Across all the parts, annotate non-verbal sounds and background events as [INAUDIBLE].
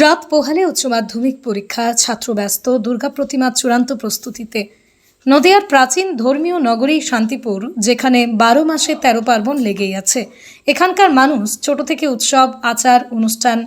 রাত পোহালে উচ্চ মাধ্যমিক পরীক্ষা, ছাত্র ব্যস্ত, দুর্গা প্রতিমা চূড়ান্ত প্রস্তুতিতে। নদিয়ার প্রাচীন ধর্মীয় নগরী শান্তিপুর, যেখানে বারো মাসে তেরো পার্বণ লেগেই আছে। এখানকার মানুষ ছোট থেকে উৎসব, আচার, অনুষ্ঠান,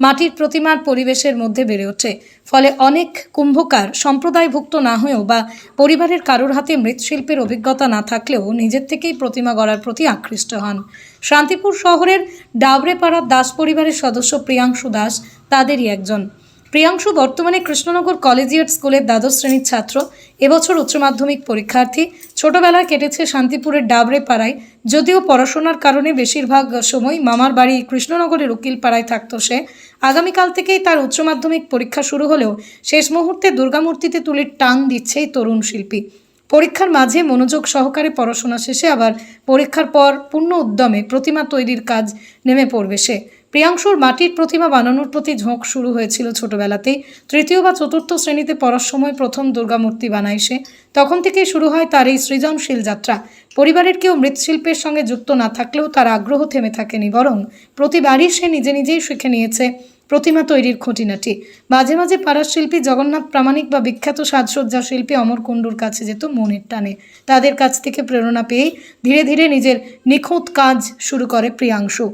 মাটির প্রতিমার পরিবেশের মধ্যে বেড়ে ওঠে। ফলে অনেক কুম্ভকার সম্প্রদায়ভুক্ত না হয়েও বা পরিবারের কারোর হাতে মৃৎশিল্পের অভিজ্ঞতা না থাকলেও নিজের থেকেই প্রতিমা গড়ার প্রতি আকৃষ্ট হন। শান্তিপুর শহরের ডাবরেপাড়ার দাস পরিবারের সদস্য প্রিয়াংশু দাস তাদেরই একজন। প্রিয়াংশু বর্তমানে কৃষ্ণনগর কলেজিয়েট স্কুলের দ্বাদশ শ্রেণির ছাত্র। এবছর উচ্চ মাধ্যমিক পরীক্ষার্থী। ছোটবেলায় কেটেছে শান্তিপুরের ডাবরে পাড়ায়। যদিও পড়াশোনার কারণে বেশিরভাগ সময় মামার বাড়ি কৃষ্ণনগরের উকিল পাড়ায় থাকতো সে। আগামীকাল থেকেই তার উচ্চ মাধ্যমিক পরীক্ষা শুরু হলেও শেষ মুহূর্তে দুর্গামূর্তিতে তুলির টান দিচ্ছে এই তরুণ শিল্পী। পরীক্ষার মাঝে মনোযোগ সহকারে পড়াশোনা শেষে আবার পরীক্ষার পর পূর্ণ উদ্যমে প্রতিমা তৈরির কাজ নেমে পড়বে সে। প্রিয়াংশুর মাটির প্রতিমা বানানোর প্রতি ঝোঁক শুরু হয়েছিল ছোটবেলাতেই। তৃতীয় বা চতুর্থ শ্রেণীতে পড়ার সময় প্রথম দুর্গামূর্তি বানায় সে। তখন থেকেই শুরু হয় তার এই সৃজনশীল যাত্রা। পরিবারের কেউ মৃৎশিল্পের সঙ্গে যুক্ত না থাকলেও তার আগ্রহ থেমে থাকেনি, বরং প্রতিবারই সে নিজে নিজেই শিখে নিয়েছে প্রতিমা তৈরির খুঁটিনাটি। মাঝে মাঝে পাড়ার শিল্পী জগন্নাথ প্রামাণিক বা বিখ্যাত সাজসজ্জা শিল্পী অমর কুণ্ডুর কাছে যেত মনের টানে। তাদের কাছ থেকে প্রেরণা পেয়েই ধীরে ধীরে নিজের নিখুঁত কাজ শুরু করে প্রিয়াংশু।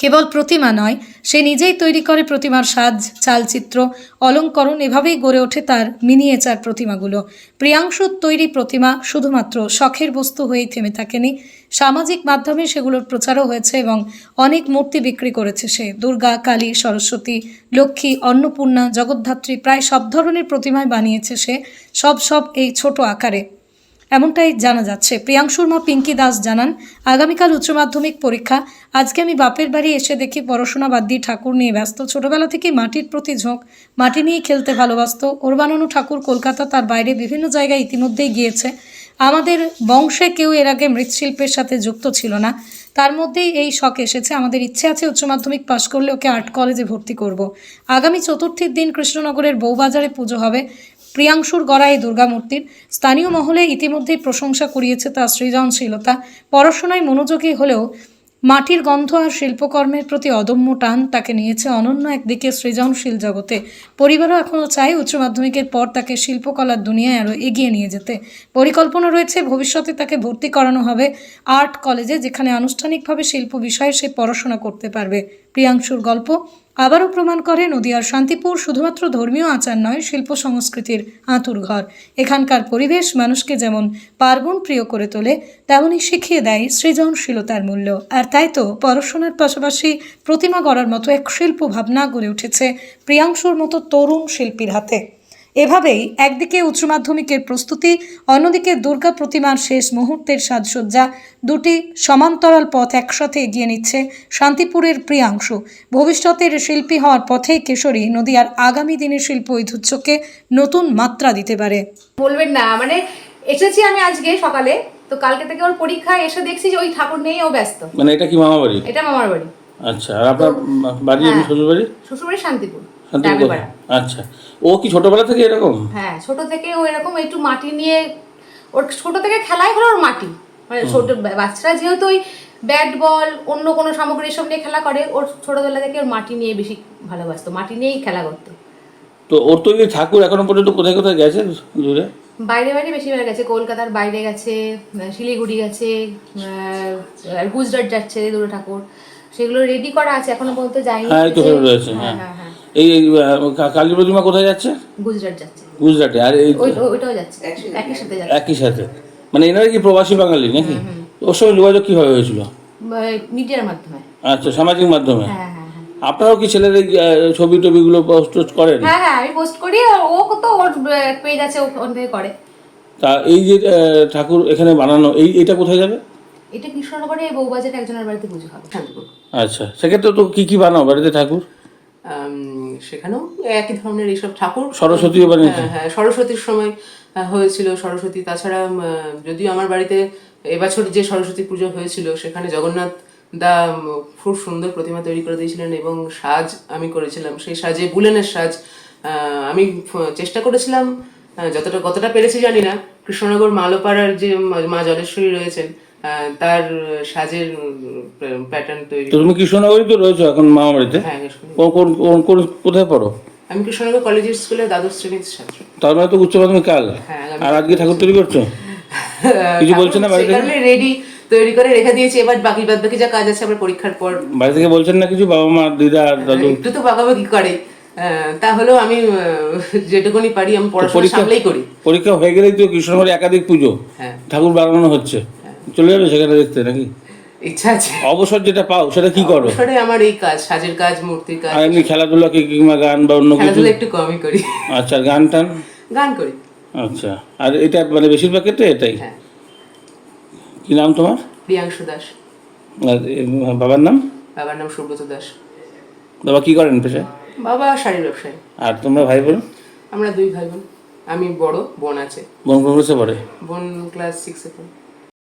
কেবল প্রতিমা নয়, সে নিজেই তৈরি করে প্রতিমার সাজ, চালচিত্র, অলঙ্করণ এভাবেই গড়ে ওঠে তার মিনিয়েচার প্রতিমাগুলো। প্রিয়াংশুর তৈরি প্রতিমা শুধুমাত্র শখের বস্তু হয়েই থেমে থাকেনি। সামাজিক মাধ্যমে সেগুলোর প্রচারও হয়েছে এবং অনেক মূর্তি বিক্রি করেছে সে। দুর্গা, কালী, সরস্বতী, লক্ষ্মী, অন্নপূর্ণা, জগদ্ধাত্রী, প্রায় সব ধরনের প্রতিমায় বানিয়েছে সে। সব সব এই ছোট আকারে। এমনটাই জানা যাচ্ছে। প্রিয়াংশুর মা পিঙ্কি দাস জানান, আগামীকাল উচ্চ মাধ্যমিক পরীক্ষা। আজকে আমি বাপের বাড়ি এসে দেখি পড়াশোনা বাদ দিয়ে ঠাকুর নিয়ে ব্যস্ত। ছোটবেলা থেকে মাটির প্রতি ঝোঁক, মাটি নিয়ে খেলতে ভালোবাসতো। ওর বানানো ঠাকুর কলকাতা তার বাইরে বিভিন্ন জায়গায় ইতিমধ্যেই গিয়েছে। আমাদের বংশে কেউ এর আগে মৃৎশিল্পের সাথে যুক্ত ছিল না। তার মধ্যেই এই শখ এসেছে। আমাদের ইচ্ছে আছে উচ্চ মাধ্যমিক পাশ করলে ওকে আর্ট কলেজে ভর্তি করব। আগামী চতুর্থীর দিন কৃষ্ণনগরের বউবাজারে পুজো হবে। প্রিয়াংশুর গড়া এই দুর্গামূর্তির। স্থানীয় মহলে ইতিমধ্যেই প্রশংসা কুড়িয়েছে তার সৃজনশীলতা। পড়াশোনায় মনোযোগী হলেও মাটির গন্ধ আর শিল্পকর্মের প্রতি অদম্য টান তাকে নিয়েছে অনন্য একদিকে সৃজনশীল জগতে। পরিবারও এখনও চায় উচ্চ মাধ্যমিকের পর তাকে শিল্পকলার দুনিয়ায় আরও এগিয়ে নিয়ে যেতে। পরিকল্পনা রয়েছে, ভবিষ্যতে তাকে ভর্তি করানো হবে আর্ট কলেজে, যেখানে আনুষ্ঠানিকভাবে শিল্প বিষয়ে সে পড়াশোনা করতে পারবে। প্রিয়াংশুর গল্প। আবারও প্রমাণ করে নদিয়ার শান্তিপুর শুধুমাত্র ধর্মীয় আচার নয়, শিল্প সংস্কৃতির আঁতুর ঘর। এখানকার পরিবেশ মানুষকে যেমন পার্বণ প্রিয় করে তোলে তেমনই শিখিয়ে দেয় সৃজনশীলতার মূল্য। আর তাই তো পড়াশোনার পাশাপাশি প্রতিমা গড়ার মতো এক শিল্প ভাবনা গড়ে উঠেছে প্রিয়াংশুর মতো তরুণ শিল্পীর হাতে। এভাবেই একদিকে উচ্চ মাধ্যমিকের প্রস্তুতি অন্যদিকে দুর্গা প্রতিমার শেষ মুহূর্তের সাজসজ্জা। দুটি সমান্তরাল পথ একসাথে এগিয়ে নিচ্ছে শান্তিপুরের প্রিয়াংশু। ভবিষ্যতের শিল্পী হওয়ার পথে কেশরী নদীয়ার আগামী দিনের শিল্প ঐতিহ্যকে নতুন মাত্রা দিতে পারে। বলবেন না মানে এসেছি আমি আজকে সকালে তো কালকে থেকে ওর পরীক্ষা এসে দেখছি যে ওই ঠাকুর নেই ও ব্যস্ত। মানে এটা কি মামা বাড়ি? এটা মামার বাড়ি। আচ্ছা আর আপনার বাড়ি হ্যাঁ। শ্বশুর বাড়ি শ্বশুরবাড়ি শান্তিপুর শান্তিপুর। আচ্ছা ও কি ছোটবেলা থেকে এরকম? হ্যাঁ ছোট থেকে ও এরকম একটু মাটি নিয়ে ওর ছোট থেকে খেলাই হলো ওর মাটি। মানে ছোট বাচ্চারা যেহেতু ওই ব্যাট বল অন্য কোনো সামগ্রী এসব নিয়ে খেলা করে ওর ছোটবেলা থেকে ওর মাটি নিয়ে বেশি ভালোবাসতো মাটি নিয়েই খেলা করতো। তো ওর তো ঠাকুর এখনও পর্যন্ত কোথায় কোথায় গেছে দূরে? বাইরে বাইরে বেশি বেড়ে গেছে কলকাতার বাইরে গেছে শিলিগুড়ি গেছে গুজরাট যাচ্ছে দুটো ঠাকুর। সেগুলো রেডি করা আছে এখনও পর্যন্ত যায়নি। হ্যাঁ রয়েছে হ্যাঁ হ্যাঁ। হ্যাঁ হ্যাঁ। এই কালী প্রতিমা কোথায় যাচ্ছে? গুজরাট যাচ্ছে। গুজরাটে আর এই ওইটাও যাচ্ছে। একই সাথে যাচ্ছে। একই সাথে। মানে এনারা কি প্রবাসী বাঙালি নাকি? ওর সঙ্গে যোগাযোগ কীভাবে হয়েছিল? মিডিয়ার মাধ্যমে। আচ্ছা সামাজিক মাধ্যমে? হ্যাঁ হ্যাঁ হ্যাঁ। আপনারাও কি ছেলের ছবি টবিগুলো পোস্ট টোস্ট করেন? হ্যাঁ হ্যাঁ আমি পোস্ট করি। ও তো ওর পেজ আছে ওখান থেকে করে। তা এই যে ঠাকুর এখানে বানানো এই এটা কোথায় যাবে? এটা কৃষ্ণনগরে বউবাজারে একজনের বাড়িতে পুজো হবে শান্তিপুর আচ্ছা সেক্ষেত্রে তো কি কি বানাও বাড়িতে ঠাকুর? সেখানেও একই ধরনের এইসব ঠাকুর। সরস্বতী হ্যাঁ, হ্যাঁ সরস্বতীর সময় হয়েছিল সরস্বতী। তাছাড়া যদিও আমার বাড়িতে এবছর যে সরস্বতী পুজো হয়েছিল সেখানে জগন্নাথ দা খুব সুন্দর প্রতিমা তৈরি করে দিয়েছিলেন এবং সাজ আমি করেছিলাম। সেই সাজে বুলেনের সাজ আহ, আমি চেষ্টা করেছিলাম যতটা কতটা পেরেছি জানি না। কৃষ্ণনগর মালোপাড়ার যে মা- জলেশ্বরী রয়েছেন তার সাজের প্যাটার্ন তৈরি তো তুমি কৃষ্ণনগরই তো রয়েছো এখন মামা বাড়িতে হ্যাঁ কোথায় পড়ো? আমি কৃষ্ণনগর কলেজের স্কুলে দ্বাদশ শ্রেণির ছাত্র। তার মানে তো উচ্চ মাধ্যমিক কাল। হ্যাঁ, আর আজকে ঠাকুর তৈরি করছ? [LAUGHS] কিছু বলছে না বাড়ি থেকে? রেডি তৈরি করে রেখে দিয়েছি এবার বাকি বাদ বাকি যা কাজ আছে আমার পরীক্ষার পর বাড়ি থেকে বলছেন না কিছু বাবা মা দিদা দাদু? একটু তো বাগাবাগি করে। আহ, তাহলেও আমি যেটুকুনি পারি আমি পড়াশোনা পরীক্ষা সামলেই করি। পরীক্ষা হয়ে গেলেই তো কৃষ্ণনগরে একাধিক পুজো। হ্যাঁ। ঠাকুর বানানো হচ্ছে। চলে যাবে সেখানে দেখতে নাকি? ইচ্ছা আছে। অবসর যেটা পাও সেটা কি করো? অবসরে আমার এই কাজ সাজের কাজ মূর্তির কাজ। আর এমনি খেলাধুলা কি কিংবা গান বা অন্য কিছু? খেলাধুলা একটু কমই করি। আচ্ছা গান টান? গান করি। আচ্ছা আর এটা মানে বেশিরভাগ ক্ষেত্রে এটাই? হ্যাঁ। কি নাম তোমার? প্রিয়াংশু দাস। আর এ, বাবার নাম? বাবার নাম সুব্রত দাস। বাবা কি করেন পেশায়? বাবা শাড়ির ব্যবসায়ী। আর তোমরা ভাই বোন? আমরা দুই ভাই বোন। আমি বড় বোন আছে। বোন কোন ক্লাসে পড়ে? বোন ক্লাস সিক্সে পড়ে।